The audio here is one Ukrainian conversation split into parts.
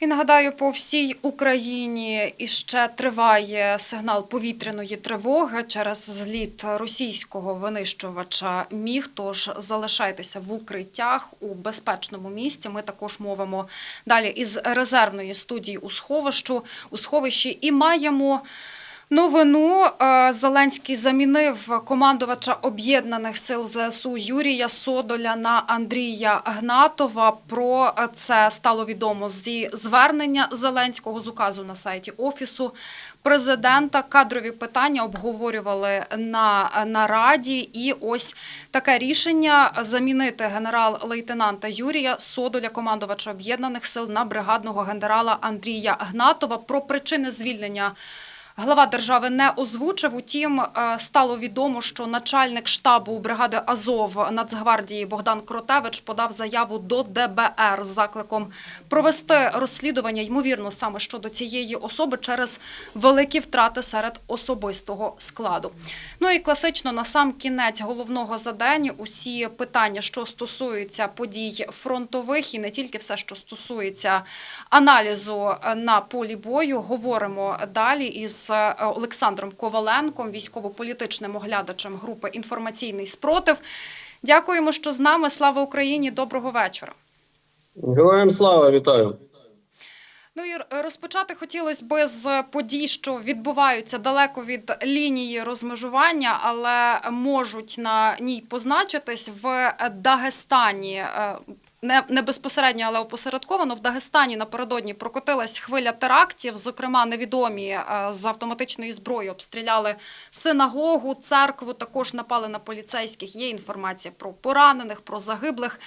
І нагадаю, по всій Україні іще триває сигнал повітряної тривоги через зліт російського винищувача міг. Тож залишайтеся в укриттях у безпечному місці. Ми також мовимо далі із резервної студії у сховищу у сховищі і маємо. Новину Е, Зеленський замінив командувача об'єднаних сил ЗСУ Юрія Содоля на Андрія Гнатова. Про це стало відомо зі звернення Зеленського з указу на сайті офісу президента. Кадрові питання обговорювали на нараді. І ось таке рішення замінити генерал-лейтенанта Юрія Содоля, командувача об'єднаних сил, на бригадного генерала Андрія Гнатова. Про причини звільнення. Глава держави не озвучив. Утім, е, стало відомо, що начальник штабу бригади Азов Нацгвардії Богдан Кротевич подав заяву до ДБР з закликом провести розслідування, ймовірно, саме щодо цієї особи через великі втрати серед особистого складу. Ну і класично на сам кінець головного задання усі питання, що стосуються подій фронтових, і не тільки все, що стосується аналізу на полі бою, говоримо далі із е, Олександром Коваленком, військово-політичним оглядачем групи Інформаційний спротив. Дякуємо, що з нами. Слава Україні! Доброго вечора. Героям слава, вітаю. Ну і розпочати хотілося би з подій, що відбуваються далеко від лінії розмежування, але можуть на ній позначитись в Дагестані. Не, не безпосередньо, але опосередковано в Дагестані напередодні прокотилась хвиля терактів. Зокрема, невідомі е, з автоматичної зброї обстріляли синагогу, церкву. Також напали на поліцейських. Є інформація про поранених, про загиблих.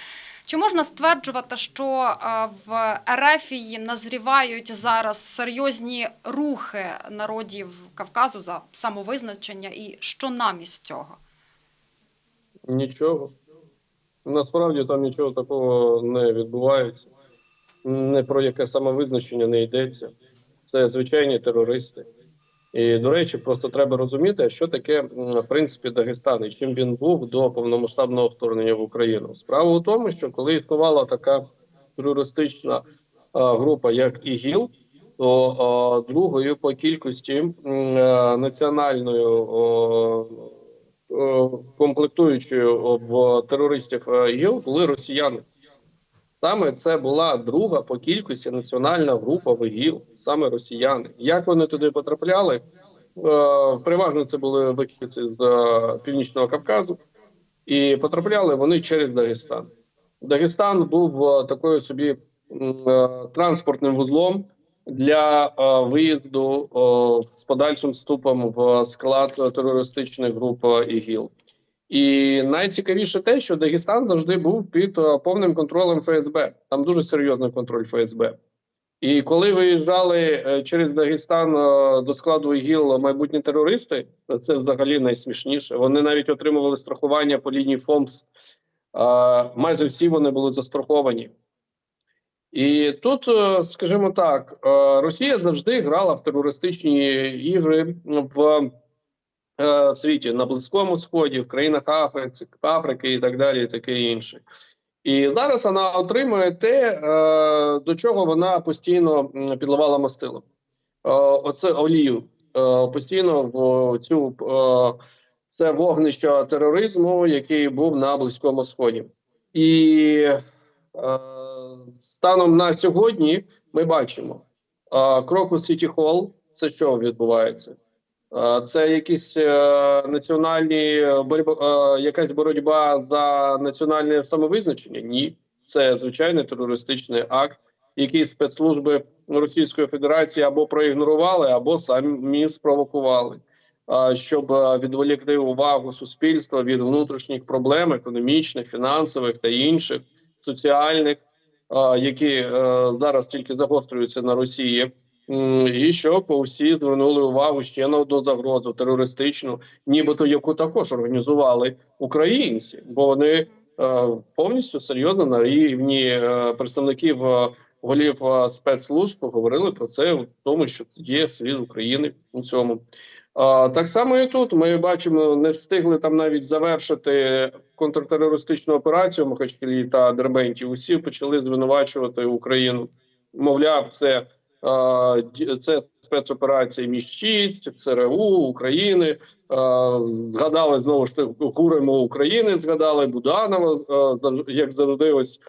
Чи можна стверджувати, що е, в Ерефії назрівають зараз серйозні рухи народів Кавказу за самовизначення, і що намість цього? Нічого. Насправді там нічого такого не відбувається. Не про яке самовизначення не йдеться. Це звичайні терористи. І, до речі, просто треба розуміти, що таке в принципі Дагестан і чим він був до повномасштабного вторгнення в Україну. Справа у тому, що коли існувала така терористична а, група, як ІГІЛ, то а, другою по кількості а, національною о, о, комплектуючою в терористів е, були росіяни. Саме це була друга по кількості національна група в ІГІЛ, саме росіяни. Як вони туди потрапляли? Е, Переважно це були вихідці з е, Північного Кавказу, і потрапляли вони через Дагестан. Дагестан був е, такою собі е, транспортним вузлом для е, виїзду е, з подальшим вступом в склад терористичних груп е, ІГІЛ. І найцікавіше те, що Дагестан завжди був під повним контролем ФСБ. Там дуже серйозний контроль ФСБ. І коли виїжджали через Дагестан до складу ІГІЛ майбутні терористи, це взагалі найсмішніше. Вони навіть отримували страхування по лінії ФОМС. Майже всі вони були застраховані. І тут, е, скажімо так, е, Росія завжди грала в терористичні ігри в е, світі на Близькому Сході, в країнах Африки, Африки і так далі, і таке інше. І зараз вона отримує те, до чого вона постійно підливала мастило. Оце олію. Постійно в цю це вогнище тероризму, який був на Близькому Сході. І станом на сьогодні ми бачимо е, Крокус Сіті Холл. Це що відбувається? Це якісь е, національні боротьба, е, якась боротьба за національне самовизначення? Ні, це звичайний терористичний акт, який спецслужби Російської Федерації або проігнорували, або самі спровокували, щоб е, відволікти увагу суспільства від внутрішніх проблем, економічних, фінансових та інших соціальних, які е, зараз тільки загострюються на Росії. І щоб усі звернули увагу ще на одну загрозу терористичну, нібито яку також організували українці, бо вони е, повністю серйозно на рівні е, представників е, голів спецслужб говорили про це, в тому, що є слід України у цьому. Так само і тут ми бачимо, не встигли там навіть завершити контртерористичну операцію Махачкалі та Дербенті. Усі почали звинувачувати Україну Мовляв, це, це спецоперації Між 6 ЦРУ України. Згадали знову ж таки Куримо України, згадали Буданова, як завжди, ось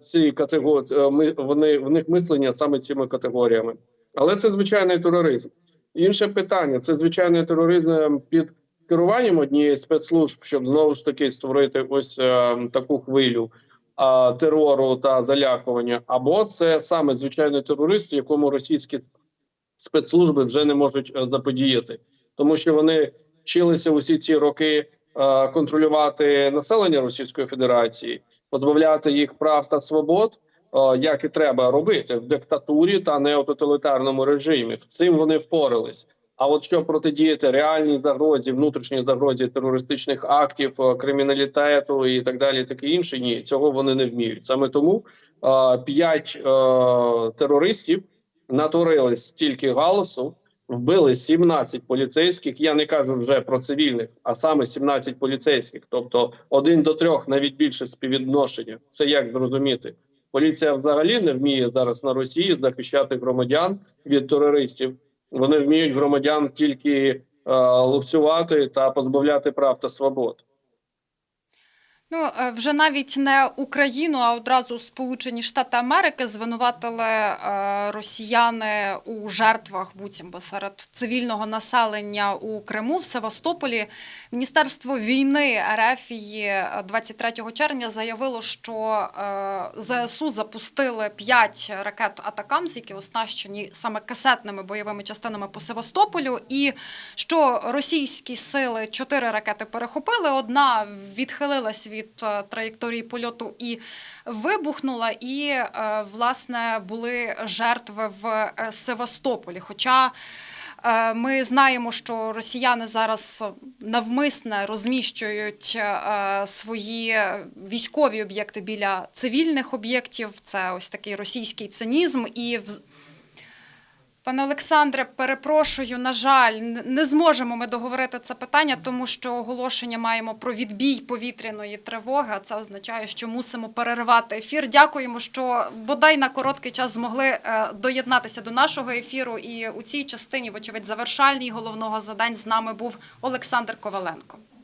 ці категорії. Ми вони в них мислення саме цими категоріями. Але це звичайний тероризм. Інше питання: це звичайний тероризм під керуванням однієї спецслужб, щоб знову ж таки створити ось е, таку хвилю а, терору та залякування, або це саме звичайний терорист, якому російські спецслужби вже не можуть е, заподіяти, тому що вони вчилися усі ці роки е, контролювати населення Російської Федерації, позбавляти їх прав та свобод, е, як і треба робити в диктатурі та неототалітарному режимі. В цим вони впорались. А от щоб протидіяти реальній загрозі, внутрішній загрозі терористичних актів, е, криміналітету і так далі, таке інше, ні, цього вони не вміють. Саме тому е, п'ять е, терористів натворили стільки галасу, вбили 17 поліцейських. Я не кажу вже про цивільних, а саме 17 поліцейських. Тобто один до трьох, навіть більше співвідношення. Це як зрозуміти? Поліція взагалі не вміє зараз на Росії захищати громадян від терористів. Вони вміють громадян тільки е, лупцювати та позбавляти прав та свобод. Ну, е, вже навіть не Україну, а одразу Сполучені Штати Америки звинуватили е, росіяни у жертвах буцімбо серед цивільного населення у Криму в Севастополі. Міністерство війни Ерефії 23 червня заявило, що е, ЗСУ запустили 5 ракет Атакамс, які оснащені саме касетними бойовими частинами по Севастополю, і що російські сили 4 ракети перехопили, одна відхилилась від е, траєкторії польоту і вибухнула, і е, власне були жертви в е, Севастополі. Хоча ми знаємо, що росіяни зараз навмисне розміщують свої військові об'єкти біля цивільних об'єктів. Це ось такий російський цинізм. І в- Пане Олександре, перепрошую, на жаль, не зможемо ми договорити це питання, тому що оголошення маємо про відбій повітряної тривоги. А це означає, що мусимо перервати ефір. Дякуємо, що бодай на короткий час змогли е, доєднатися до нашого ефіру. І у цій частині, вочевидь, завершальній головного задань з нами був Олександр Коваленко.